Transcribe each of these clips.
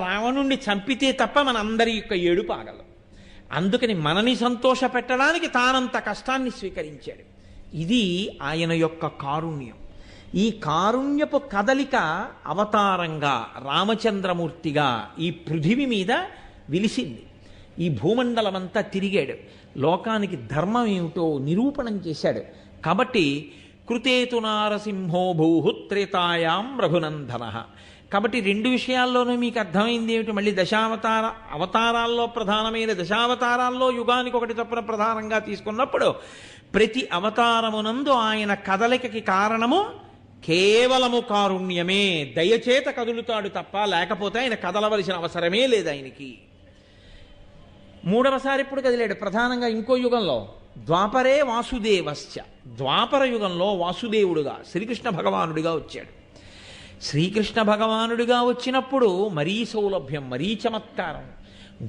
రావణుణ్ణి చంపితే తప్ప మనందరి యొక్క ఏడుపు ఆగదు. అందుకని మనని సంతోష పెట్టడానికి తానంత కష్టాన్ని స్వీకరించాడు. ఇది ఆయన యొక్క కారుణ్యం. ఈ కారుణ్యపు కదలిక అవతారంగా రామచంద్రమూర్తిగా ఈ పృథివి మీద విలిసింది. ఈ భూమండలమంతా తిరిగాడు. లోకానికి ధర్మం ఏమిటో నిరూపణం చేశాడు. కాబట్టి కృతేతు నారసింహో భూహుత్రేతాయాం రఘునందన. కాబట్టి రెండు విషయాల్లోనూ మీకు అర్థమైంది ఏమిటి? మళ్ళీ దశావతార అవతారాల్లో ప్రధానమైన దశావతారాల్లో యుగానికి ఒకటి చొప్పున ప్రధానంగా తీసుకున్నప్పుడు ప్రతి అవతారమునందు ఆయన కదలికకి కారణము కేవలము కారుణ్యమే. దయచేత కదులుతాడు తప్ప లేకపోతే ఆయన కదలవలసిన అవసరమే లేదు ఆయనకి. మూడవసారి ఎప్పుడు కదిలాడు? ప్రధానంగా ఇంకో యుగంలో. ద్వాపరే వాసుదేవశ్చ. ద్వాపర యుగంలో వాసుదేవుడుగా శ్రీకృష్ణ భగవానుడిగా వచ్చాడు. శ్రీకృష్ణ భగవానుడిగా వచ్చినప్పుడు మరీ సౌలభ్యం మరీ చమత్కారం.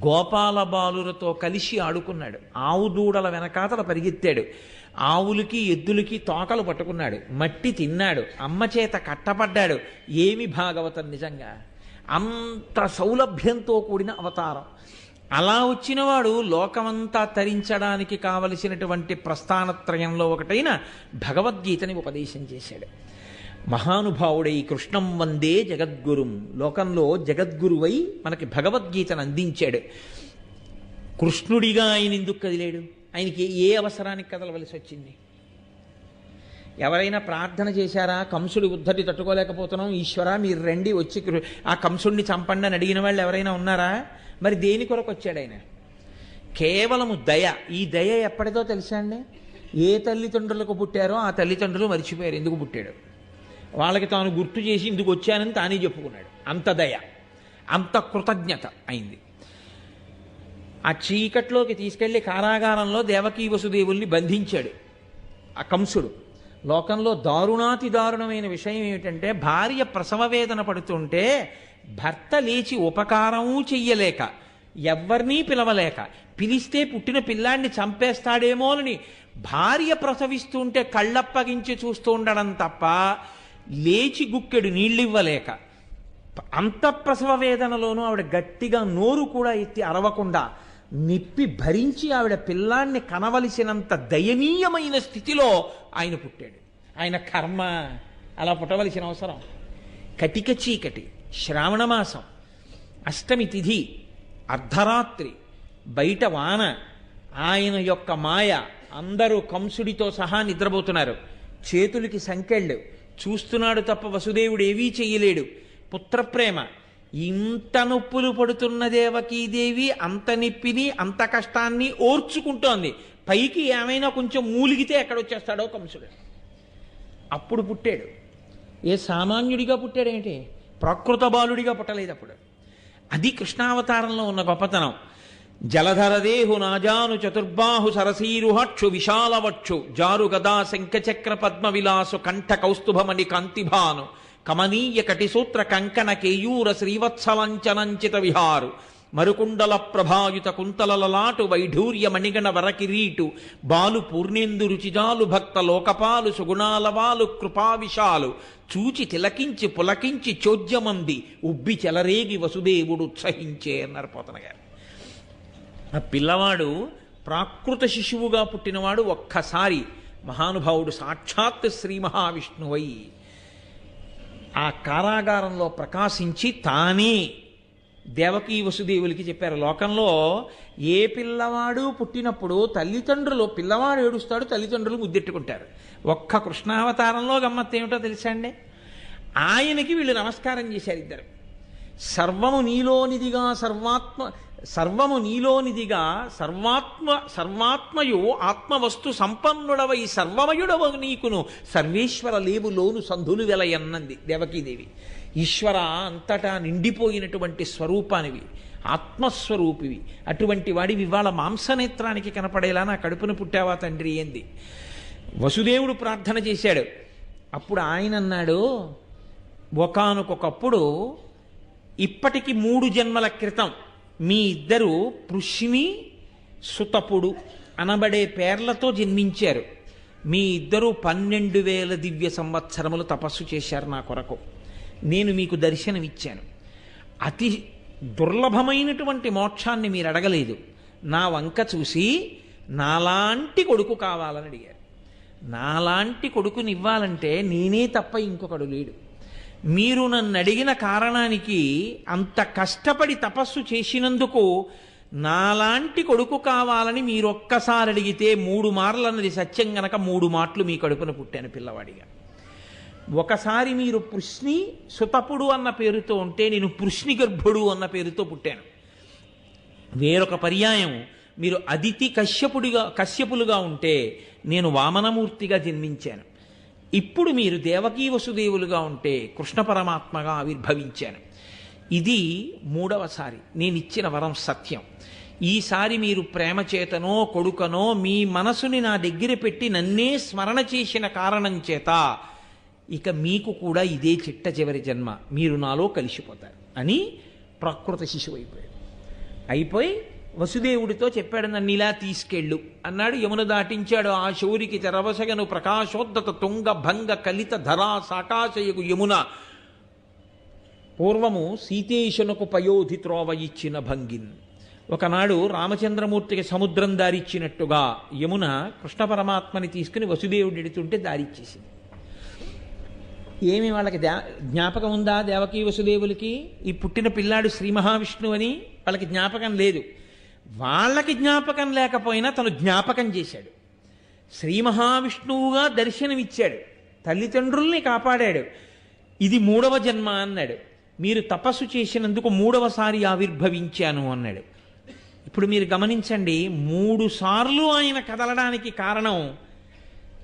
గోపాల బాలులతో కలిసి ఆడుకున్నాడు. ఆవు దూడల వెనకాతల పరిగెత్తాడు. ఆవులకి ఎద్దులకి తోకలు పట్టుకున్నాడు. మట్టి తిన్నాడు. అమ్మ చేత కట్టపడ్డాడు. ఏమి భాగవతం నిజంగా? అంత సౌలభ్యంతో కూడిన అవతారం. అలా వచ్చినవాడు లోకమంతా తరించడానికి కావలసినటువంటి ప్రస్థానత్రయంలో ఒకటైన భగవద్గీతని ఉపదేశం చేశాడు. మహానుభావుడై కృష్ణం వందే జగద్గురుం. లోకంలో జగద్గురువై మనకి భగవద్గీతను అందించాడు. కృష్ణుడిగా ఆయన ఎందుకు కదిలేడు? ఆయనకి ఏ అవసరానికి కదలవలసి వచ్చింది? ఎవరైనా ప్రార్థన చేశారా? కంసుడి ఉద్ధరి తట్టుకోలేకపోతున్నాం. ఈశ్వర మీరు రండి వచ్చి కృ- ఆ కంసుడిని చంపండి అని అడిగిన వాళ్ళు ఎవరైనా ఉన్నారా? మరి దేని కొరకు వచ్చాడు ఆయన? కేవలము దయ. ఈ దయ ఎప్పటిదో తెలుసా అండి? ఏ తల్లిదండ్రులకు పుట్టారో ఆ తల్లిదండ్రులు మర్చిపోయారు. ఎందుకు పుట్టాడు? వాళ్ళకి తాను గుర్తు చేసి ఇందుకు వచ్చానని తానే చెప్పుకున్నాడు. అంత దయ అంత కృతజ్ఞత అయింది. ఆ చీకట్లోకి తీసుకెళ్ళి కారాగారంలో దేవకీ వసుదేవుల్ని బంధించాడు. ఆ కంసుడు. లోకంలో దారుణాతి దారుణమైన విషయం ఏమిటంటే భార్య ప్రసవ వేదన పడుతుంటే భర్త లేచి ఉపకారము చెయ్యలేక ఎవరినీ పిలవలేక పిలిస్తే పుట్టిన పిల్లాన్ని చంపేస్తాడేమోనని భార్య ప్రసవిస్తుంటే కళ్ళప్పగించి చూస్తూ ఉండడం తప్ప లేచి గుక్కెడు నీళ్ళివ్వలేక అంత ప్రసవ వేదనలోనూ ఆవిడ గట్టిగా నోరు కూడా ఎత్తి అరవకుండా నిప్పి భరించి ఆవిడ పిల్లాన్ని కనవలసినంత దయనీయమైన స్థితిలో ఆయన పుట్టాడు. ఆయన కర్మ అలా పుట్టవలసిన అవసరం. కటిక చీకటి శ్రావణ మాసం అష్టమి తిథి అర్ధరాత్రి బయట వాన ఆయన యొక్క మాయ అందరూ కంసుడితో సహా నిద్రపోతున్నారు. చేతులకి సంకెళ్ళు చూస్తున్నాడు తప్ప వసుదేవుడు ఏవీ చెయ్యలేడు. పుత్రప్రేమ. ఇంత నొప్పులు పడుతున్న దేవకీదేవి అంత నొప్పిని అంత కష్టాన్ని ఓర్చుకుంటోంది. పైకి ఏమైనా కొంచెం మూలిగితే ఎక్కడొచ్చేస్తాడో కంసుడు అప్పుడు పుట్టాడు. ఏ సామాన్యుడిగా పుట్టాడేంటి? ప్రకృత బాలుడిగా పుట్టలేదు అప్పుడు. అది కృష్ణావతారంలో ఉన్న గొప్పతనం. జలధరదేహు నాజాను చతుర్బాహు సరసీరుహక్షు విశాలవక్షు జారు గదా శంఖచక్ర పద్మ విలాసు కంఠ కౌస్తుభమణి కాంతిభాను కమనీయ కటిసూత్ర కంకణ కేయూర శ్రీవత్సలంచనంచిత విహారు మరుకుండల ప్రభాయుత కుంతలలలాటు వైఢూర్య మణిగణ వరకిరీటు బాలు పూర్ణేందు రుచిజాలు భక్త లోకపాలు సుగుణాలవాలు కృపావిశాలు చూచి తిలకించి పులకించి చోద్యమంది ఉబ్బి చెలరేగి వసుదేవుడు ఉత్సహించే అన్నారు పోతన గారు ఆ పిల్లవాడు ప్రాకృత శిశువుగా పుట్టినవాడు ఒక్కసారి మహానుభావుడు సాక్షాత్ శ్రీ మహావిష్ణువై ఆ కారాగారంలో ప్రకాశించి తానే దేవకీ వసుదేవులకి చెప్పారు. లోకంలో ఏ పిల్లవాడు పుట్టినప్పుడు తల్లిదండ్రులు పిల్లవాడు ఏడుస్తాడు తల్లిదండ్రులు ముద్దెట్టుకుంటారు. ఒక్క కృష్ణావతారంలో గమ్మత్తు ఏమిటో తెలుసా అండి? ఆయనకి వీళ్ళు నమస్కారం చేశారు ఇద్దరు. సర్వము నీలోనిదిగా సర్వాత్మ సర్వము నీలోనిదిగా సర్వాత్మ సర్వాత్మయు ఆత్మవస్తు సంపన్నుడవై సర్వమయుడవ నీకును. సర్వేశ్వర లేవులోను సంధులు వెలయన్నది దేవకీదేవి. ఈశ్వర అంతటా నిండిపోయినటువంటి స్వరూపానివి ఆత్మస్వరూపివి. అటువంటి వాడివి ఇవాళ మాంసనేత్రానికి కనపడేలా నా కడుపున పుట్టావా తండ్రి ఏంది. వసుదేవుడు ప్రార్థన చేశాడు. అప్పుడు ఆయన అన్నాడు ఒకనకొకప్పుడు ఇప్పటికి మూడు జన్మల క్రితం మీ ఇద్దరు పృష్ణి సుతపుడు అనబడే పేర్లతో జన్మించారు. మీ ఇద్దరు పన్నెండు వేల దివ్య సంవత్సరములు తపస్సు చేశారు నా కొరకు. నేను మీకు దర్శనమిచ్చాను. అతి దుర్లభమైనటువంటి మోక్షాన్ని మీరు అడగలేదు. నా వంక చూసి నాలాంటి కొడుకు కావాలని అడిగారు. నాలాంటి కొడుకుని ఇవ్వాలంటే నేనే తప్ప ఇంకొకడు లేడు. మీరు నన్ను అడిగిన కారణానికి అంత కష్టపడి తపస్సు చేసినందుకు నాలాంటి కొడుకు కావాలని మీరు ఒక్కసారి అడిగితే మూడు మార్లు అన్నది సత్యం గనక మూడు మాటలు మీ కడుపున పుట్టాను పిల్లవాడిగా. ఒకసారి మీరు పృష్ణి సుతపుడు అన్న పేరుతో ఉంటే నేను పృష్ణి గర్భుడు అన్న పేరుతో పుట్టాను. వేరొక పర్యాయం మీరు అదితి కశ్యపుడిగా కశ్యపులుగా ఉంటే నేను వామనమూర్తిగా జన్మించాను. ఇప్పుడు మీరు దేవకీ వసుదేవులుగా ఉంటే కృష్ణ పరమాత్మగా ఆవిర్భవించాను. ఇది మూడవసారి నేను ఇచ్చిన వరం సత్యం. ఈసారి మీరు ప్రేమ చేతనో కొడుకనో మీ మనసుని నా దగ్గర పెట్టి నన్నే స్మరణ చేసిన కారణం చేత ఇక మీకు కూడా ఇదే చిట్ట చివరి జన్మ. మీరు నాలో కలిసిపోతారు అని ప్రకృత శిశువు అయిపోయాడు. అయిపోయి వసుదేవుడితో చెప్పాడు నన్ను ఇలా తీసుకెళ్ళు. అన్నాడు యమున దాటించాడు. ఆ శౌరికి తెరవసగను ప్రకాశోద్ధత తుంగ భంగ కలిత ధరా సాకాశయకు యమున. పూర్వము సీతేశునకు పయోధి త్రోవ ఇచ్చిన భంగిన్. ఒకనాడు రామచంద్రమూర్తికి సముద్రం దారిచ్చినట్టుగా యమున కృష్ణ పరమాత్మని తీసుకుని వసుదేవుడు ఎడుతుంటే దారిచ్చేసింది. ఏమి వాళ్ళకి జ్ఞాపకం ఉందా దేవకీ వసుదేవులకి? ఈ పుట్టిన పిల్లాడు శ్రీ మహావిష్ణువు అని వాళ్ళకి జ్ఞాపకం లేదు. వాళ్ళకి జ్ఞాపకం లేకపోయినా తను జ్ఞాపకం చేశాడు. శ్రీ మహావిష్ణువుగా దర్శనమిచ్చాడు. తల్లిదండ్రుల్ని కాపాడాడు. ఇది మూడవ జన్మ అన్నాడు. మీరు తపస్సు చేసినందుకు మూడవసారి ఆవిర్భవించాను అన్నాడు. ఇప్పుడు మీరు గమనించండి మూడు సార్లు ఆయన కదలడానికి కారణం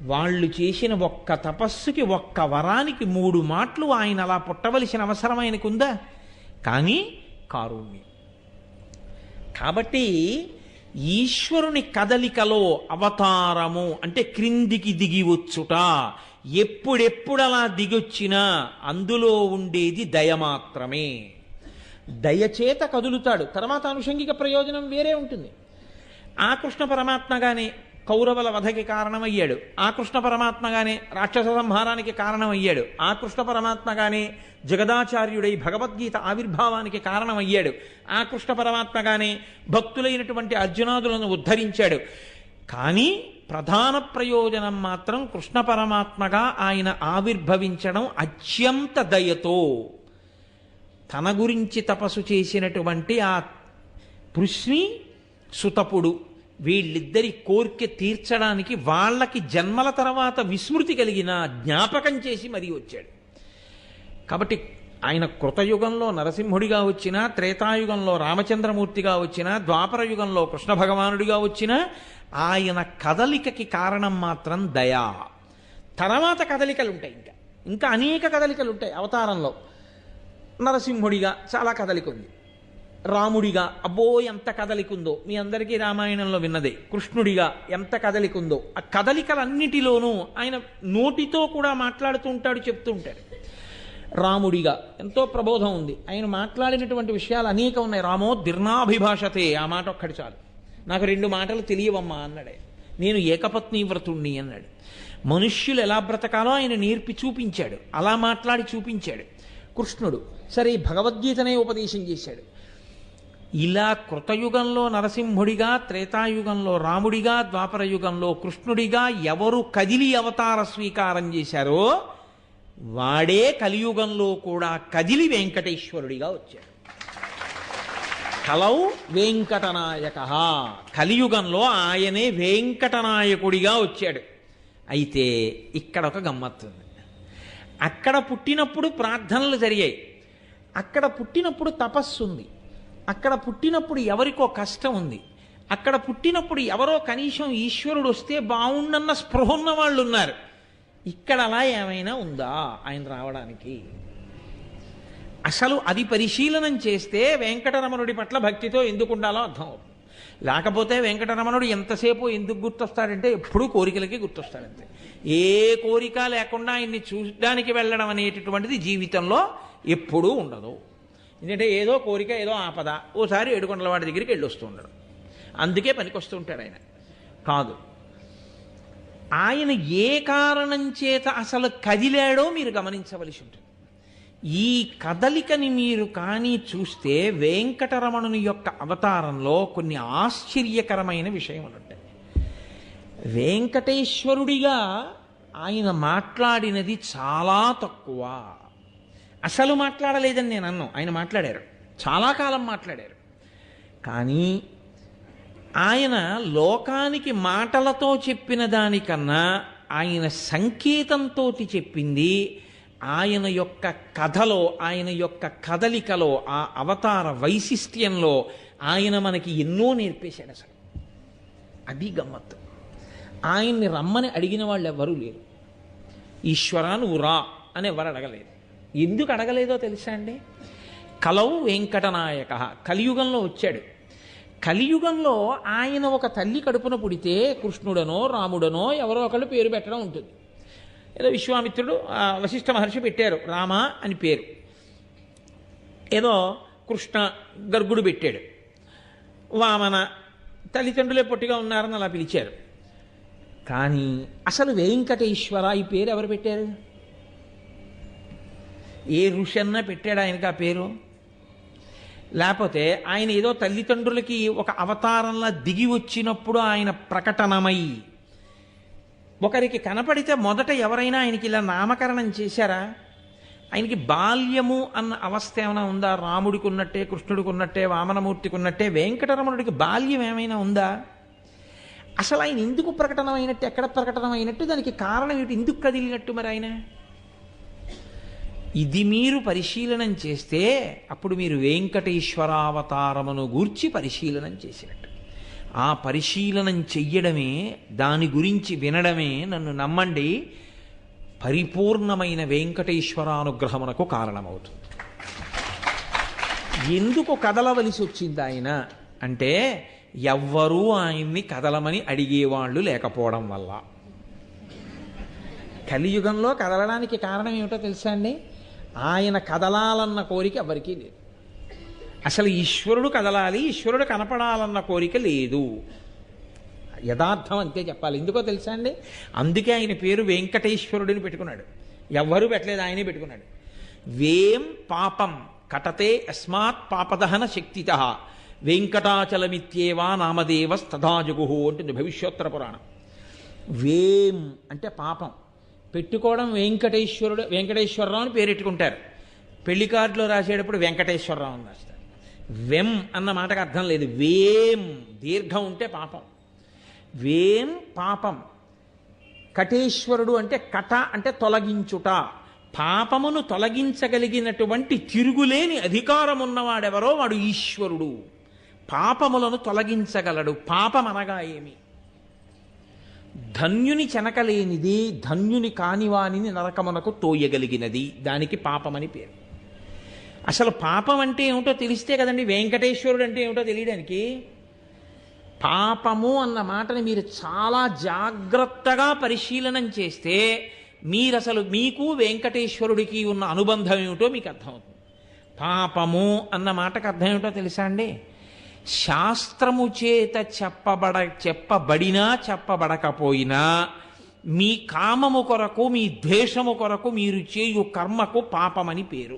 వాళ్ళు చేసిన ఒక్క తపస్సుకి ఒక్క వరానికి మూడు మాటలు ఆయన అలా పుట్టవలసిన అవసరం ఆయనకుందా? కానీ కారుణ్యం. కాబట్టి ఈశ్వరుని కదలికలో అవతారము అంటే క్రిందికి దిగి వచ్చుట. ఎప్పుడెప్పుడు అలా దిగొచ్చినా అందులో ఉండేది దయ మాత్రమే. దయచేత కదులుతాడు. తర్వాత అనుషంగిక ప్రయోజనం వేరే ఉంటుంది. ఆ కృష్ణ పరమాత్మగానే కౌరవుల వధకి కారణమయ్యాడు. ఆ కృష్ణ పరమాత్మగానే రాక్షస సంహారానికి కారణమయ్యాడు. ఆ కృష్ణ పరమాత్మగానే జగదాచార్యుడై భగవద్గీత ఆవిర్భావానికి కారణమయ్యాడు. ఆ కృష్ణ పరమాత్మగానే భక్తులైనటువంటి అర్జునాదులను ఉద్ధరించాడు. కానీ ప్రధాన ప్రయోజనం మాత్రం కృష్ణ పరమాత్మగా ఆయన ఆవిర్భవించడం అత్యంత దయతో. తన గురించి తపస్సు చేసినటువంటి ఆ పృష్ణి సుతపుడు. వీళ్ళిద్దరి కోరిక తీర్చడానికి వాళ్ళకి జన్మల తర్వాత విస్మృతి కలిగిన జ్ఞాపకం చేసి మరీ వచ్చాడు. కాబట్టి ఆయన కృతయుగంలో నరసింహుడిగా వచ్చినా త్రేతాయుగంలో రామచంద్రమూర్తిగా వచ్చినా ద్వాపర యుగంలో కృష్ణ భగవానుడిగా వచ్చినా ఆయన కదలికకి కారణం మాత్రం దయా. తర్వాత కదలికలు ఉంటాయి ఇంకా. ఇంకా అనేక కదలికలు ఉంటాయి అవతారంలో. నరసింహుడిగా చాలా కదలిక ఉంది. రాముడిగా అబ్బో ఎంత కదలికుందో. మీ అందరికీ రామాయణంలో విన్నదే. కృష్ణుడిగా ఎంత కదలికుందో. ఆ కదలికలన్నిటిలోనూ ఆయన నోటితో కూడా మాట్లాడుతూ ఉంటాడు చెప్తూ ఉంటాడు. రాముడిగా ఎంతో ప్రబోధం ఉంది. ఆయన మాట్లాడినటువంటి విషయాలు అనేక ఉన్నాయి. రామో దీర్ణాభిభాషతే ఆ మాట ఒక్కటి చాలు. నాకు రెండు మాటలు తెలియవమ్మా అన్నాడు. నేను ఏకపత్ని వ్రతుణ్ణి అన్నాడు. మనుష్యులు ఎలా బ్రతకాలో ఆయన నేర్పి చూపించాడు. అలా మాట్లాడి చూపించాడు. కృష్ణుడు సరే భగవద్గీతనే ఉపదేశం చేశాడు. ఇలా కృతయుగంలో నరసింహుడిగా త్రేతాయుగంలో రాముడిగా ద్వాపర యుగంలో కృష్ణుడిగా ఎవరు కదిలి అవతార స్వీకారం చేశారో వాడే కలియుగంలో కూడా కదిలి వెంకటేశ్వరుడిగా వచ్చాడు. కలౌ వెంకటనాయక. కలియుగంలో ఆయనే వెంకటనాయకుడిగా వచ్చాడు. అయితే ఇక్కడ ఒక గమ్మత్తుంది అక్కడ పుట్టినప్పుడు ప్రార్థనలు జరిగాయి. అక్కడ పుట్టినప్పుడు తపస్సు ఉంది. అక్కడ పుట్టినప్పుడు ఎవరికో కష్టం ఉంది. అక్కడ పుట్టినప్పుడు ఎవరో కనీసం ఈశ్వరుడు వస్తే బాగుండన్న స్పృహ ఉన్న వాళ్ళు ఉన్నారు. ఇక్కడ అలా ఏమైనా ఉందా ఆయన రావడానికి? అసలు అది పరిశీలనం చేస్తే వెంకటరమణుడి పట్ల భక్తితో ఎందుకు ఉండాలో అర్థం అవుతుంది. లేకపోతే వెంకటరమణుడు ఎంతసేపు ఎందుకు గుర్తొస్తాడంటే ఎప్పుడూ కోరికలకి గుర్తొస్తాడంతే. ఏ కోరిక లేకుండా ఆయన్ని చూడడానికి వెళ్ళడం అనేటటువంటిది జీవితంలో ఎప్పుడూ ఉండదు. ఎందుకంటే ఏదో కోరిక ఏదో ఆపద ఓసారి ఏడుకొండల వాడి దగ్గరికి వెళ్ళి వస్తూ ఉండడు. అందుకే పనికొస్తూ ఉంటాడు ఆయన. కాదు. ఆయన ఏ కారణం చేత అసలు కదిలాడో మీరు గమనించవలసి ఉంటుంది. ఈ కదలికని మీరు కానీ చూస్తే వెంకటరమణుని యొక్క అవతారంలో కొన్ని ఆశ్చర్యకరమైన విషయములు ఉంటాయి. వెంకటేశ్వరుడిగా ఆయన మాట్లాడినది చాలా తక్కువ. అసలు మాట్లాడలేదని నేను అన్నాను ఆయన మాట్లాడారు. చాలా కాలం మాట్లాడారు. కానీ ఆయన లోకానికి మాటలతో చెప్పిన దానికన్నా ఆయన సంకేతంతో చెప్పింది ఆయన యొక్క కథలో ఆయన యొక్క కదలికలో ఆ అవతార వైశిష్ట్యంలో ఆయన మనకి ఎన్నో నేర్పేశాడు అసలు. అది గమ్మత్తు. ఆయన్ని రమ్మని అడిగిన వాళ్ళు ఎవరూ లేరు. ఈశ్వరా నువ్వు రా అని ఎవరు అడగలేదు ఎందుకు అడగలేదో తెలుసా అండి? కలవు వెంకటనాయక కలియుగంలో వచ్చాడు. కలియుగంలో ఆయన ఒక తల్లి కడుపున పుడితే కృష్ణుడనో రాముడనో ఎవరో ఒకళ్ళు పేరు పెట్టడం ఉంటుంది. ఏదో విశ్వామిత్రుడు వశిష్ఠ మహర్షి పెట్టారు రామ అని పేరు. ఏదో కృష్ణ గర్గుడు పెట్టాడు. వామన తల్లిదండ్రులే పొట్టిగా ఉన్నారని అలా పిలిచారు. కానీ అసలు వెంకటేశ్వర ఈ పేరు ఎవరు పెట్టారు? ఏ ఋషి అన్నా పెట్టాడు ఆయనకి ఆ పేరు? లేకపోతే ఆయన ఏదో తల్లిదండ్రులకి ఒక అవతారంలా దిగి వచ్చినప్పుడు ఆయన ప్రకటనమై ఒకరికి కనపడితే మొదట ఎవరైనా ఆయనకి ఇలా నామకరణం చేశారా? ఆయనకి బాల్యము అన్న అవస్థ ఏమైనా ఉందా? రాముడికి ఉన్నట్టే కృష్ణుడికి ఉన్నట్టే వామనమూర్తికి ఉన్నట్టే వెంకటరమణుడికి బాల్యం ఏమైనా ఉందా? అసలు ఆయన ఎందుకు ప్రకటనమైనట్టు ఎక్కడ ప్రకటనమైనట్టు దానికి కారణం ఏమిటి? ఎందుకు కదిలినట్టు మరి ఆయన? ఇది మీరు పరిశీలనం చేస్తే అప్పుడు మీరు వెంకటేశ్వరావతారమును గూర్చి పరిశీలనం చేసినట్టు. ఆ పరిశీలనం చెయ్యడమే దాని గురించి వినడమే నన్ను నమ్మండి పరిపూర్ణమైన వెంకటేశ్వరానుగ్రహమునకు కారణమవుతుంది. ఎందుకు కదలవలసి వచ్చింది ఆయన? అంటే ఎవ్వరూ ఆయన్ని కదలమని అడిగేవాళ్ళు లేకపోవడం వల్ల. కలియుగంలో కదలడానికి కారణం ఏమిటో తెలుసా అండి? ఆయన కదలాలన్న కోరిక ఎవరికీ లేదు. అసలు ఈశ్వరుడు కదలాలి ఈశ్వరుడు కనపడాలన్న కోరిక లేదు. యథార్థం అంతే చెప్పాలి. ఎందుకో తెలుసా అండి? అందుకే ఆయన పేరు వెంకటేశ్వరుడిని పెట్టుకున్నాడు. ఎవ్వరూ పెట్టలేదు ఆయనే పెట్టుకున్నాడు. వేం పాపం కటతే అస్మాత్ పాపదహన శక్తిత. వెంకటాచలమిత్యేవా నామదేవ స్తథాజగు అంటుంది భవిష్యోత్తర పురాణం. వేం అంటే పాపం. పెట్టుకోవడం వెంకటేశ్వరుడు వెంకటేశ్వరరావు అని పేరెట్టుకుంటారు పెళ్ళి కార్డులో రాసేటప్పుడు వెంకటేశ్వరరావు అని రాస్తారు. వెం అన్న మాటకు అర్థం లేదు. వేం దీర్ఘం ఉంటే పాపం. వేం పాపం. కటేశ్వరుడు అంటే కట అంటే తొలగించుట. పాపమును తొలగించగలిగినటువంటి తిరుగులేని అధికారం ఉన్నవాడెవరో వాడు ఈశ్వరుడు. పాపములను తొలగించగలడు. పాపం అనగా ఏమి? ధన్యుని చెనకలేనిది ధన్యుని కానివానిని నరకమునకు తోయగలిగినది. దానికి పాపమని పేరు. అసలు పాపం అంటే ఏమిటో తెలిస్తే కదండి వెంకటేశ్వరుడు అంటే ఏమిటో తెలియడానికి పాపము అన్న మాటని మీరు చాలా జాగ్రత్తగా పరిశీలనం చేస్తే మీరు అసలు మీకు వెంకటేశ్వరుడికి ఉన్న అనుబంధం ఏమిటో మీకు అర్థమవుతుంది. పాపము అన్న మాటకు అర్థం ఏమిటో తెలుసా అండి? శాస్త్రము చేత చెప్పబడ చెప్పబడినా చెప్పబడకపోయినా మీ కామము కొరకు మీ ద్వేషము కొరకు మీరు చేయు కర్మకు పాపమని పేరు.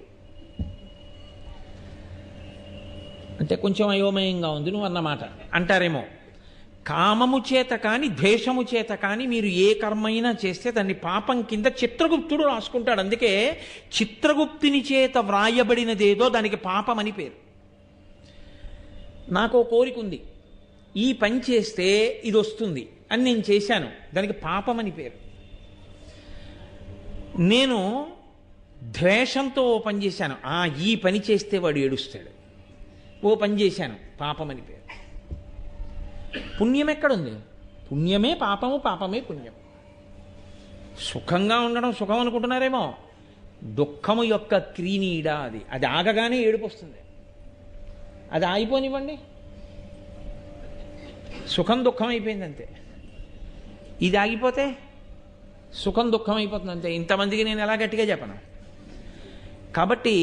అంటే కొంచెం అయోమయంగా ఉంది నువ్వు అన్నమాట. అంటారేమో కామము చేత కానీ ద్వేషము చేత కానీ మీరు ఏ కర్మైనా చేస్తే దాన్ని పాపం కింద చిత్రగుప్తుడు రాసుకుంటాడు. అందుకే చిత్రగుప్తుని చేత వ్రాయబడినదేదో దానికి పాపం అని పేరు. నాకు ఓ కోరిక ఉంది ఈ పని చేస్తే ఇది వస్తుంది అని నేను చేశాను. దానికి పాపం అని పేరు. నేను ద్వేషంతో ఓ పని చేశాను. ఆ ఈ పని చేస్తే వాడు ఏడుస్తాడు. ఓ పని చేశాను. పాపం అని పేరు. పుణ్యం ఎక్కడుంది పుణ్యమే పాపము పాపమే పుణ్యం. సుఖంగా ఉండడం సుఖం అనుకుంటున్నారేమో. దుఃఖము యొక్క క్రీనీడ అది. అది ఆగగానే ఏడుపు వస్తుంది అది ఆగిపోనివ్వండి. సుఖం దుఃఖం అయిపోయింది అంతే ఇది ఆగిపోతే సుఖం దుఃఖం అయిపోతుంది అంతే ఇంతమందికి నేను ఎలా గట్టిగా చెప్పను? కాబట్టి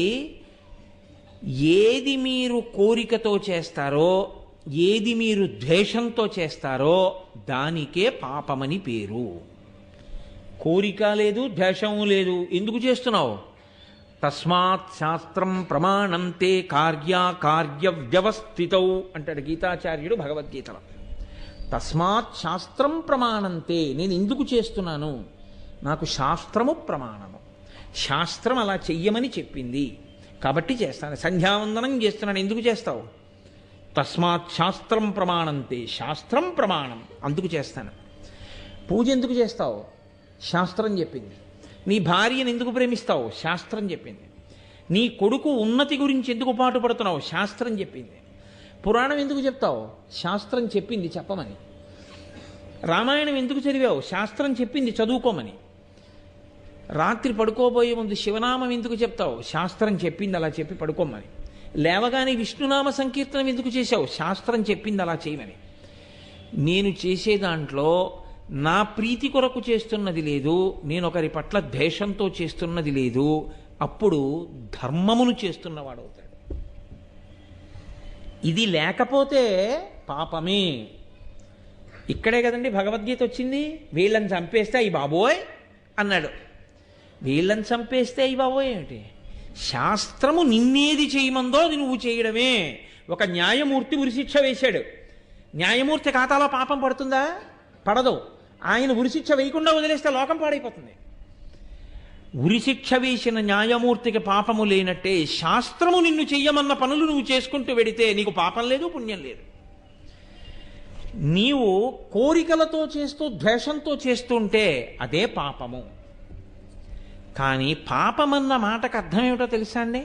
ఏది మీరు కోరికతో చేస్తారో ఏది మీరు ద్వేషంతో చేస్తారో దానికే పాపమని పేరు. కోరిక లేదు ద్వేషము లేదు. ఎందుకు చేస్తున్నావు? తస్మాత్ శాస్త్రం ప్రమాణంతే కార్యాకార్య వ్యవస్థితౌ అంటాడు గీతాచార్యుడు భగవద్గీతలో. తస్మాత్ శాస్త్రం ప్రమాణంతే నేను ఎందుకు చేస్తున్నాను? నాకు శాస్త్రము ప్రమాణము. శాస్త్రం అలా చెయ్యమని చెప్పింది. కాబట్టి చేస్తాను. సంధ్యావందనం చేస్తున్నాను. ఎందుకు చేస్తావు? తస్మాత్ శాస్త్రం ప్రమాణంతే శాస్త్రం ప్రమాణం. అందుకు చేస్తాను. పూజ ఎందుకు చేస్తావు? శాస్త్రం చెప్పింది. నీ భార్యను ఎందుకు ప్రేమిస్తావు? శాస్త్రం చెప్పింది. నీ కొడుకు ఉన్నతి గురించి ఎందుకు పాటుపడుతున్నావు? శాస్త్రం చెప్పింది. పురాణం ఎందుకు చెప్తావు? శాస్త్రం చెప్పింది చెప్పమని. రామాయణం ఎందుకు చదివావు? శాస్త్రం చెప్పింది చదువుకోమని. రాత్రి పడుకోబోయే ముందు శివనామం ఎందుకు చెప్తావు? శాస్త్రం చెప్పింది అలా చెప్పి పడుకోమని. లేవగానే విష్ణునామ సంకీర్తనం ఎందుకు చేశావు? శాస్త్రం చెప్పింది అలా చేయమని. నేను చేసే దాంట్లో నా ప్రీతి కొరకు చేస్తున్నది లేదు నేను ఒకరి పట్ల ద్వేషంతో చేస్తున్నది లేదు అప్పుడు ధర్మమును చేస్తున్నవాడవుతాడు. ఇది లేకపోతే పాపమే. ఇక్కడే కదండి భగవద్గీత వచ్చింది వీళ్ళని చంపేస్తే అయ్యి బాబోయ్ అన్నాడు. వీళ్ళని చంపేస్తే అయ్యి బాబోయ్ ఏమిటి? శాస్త్రము నిన్నేది చేయమందో అది నువ్వు చేయడమే. ఒక న్యాయమూర్తి ఉరిశిక్ష వేశాడు. న్యాయమూర్తి ఖాతాలో పాపం పడుతుందా? పడదు. ఆయన ఉరిశిక్ష వేయకుండా వదిలేస్తే లోకం పాడైపోతుంది. ఉరిశిక్ష వేసిన న్యాయమూర్తికి పాపము లేనట్టే శాస్త్రము నిన్ను చెయ్యమన్న పనులు నువ్వు చేసుకుంటూ వెడితే నీకు పాపం లేదు పుణ్యం లేదు. నీవు కోరికలతో చేస్తూ ద్వేషంతో చేస్తుంటే అదే పాపము. కానీ పాపమన్న మాటకు అర్థం ఏమిటో తెలుసా అండి?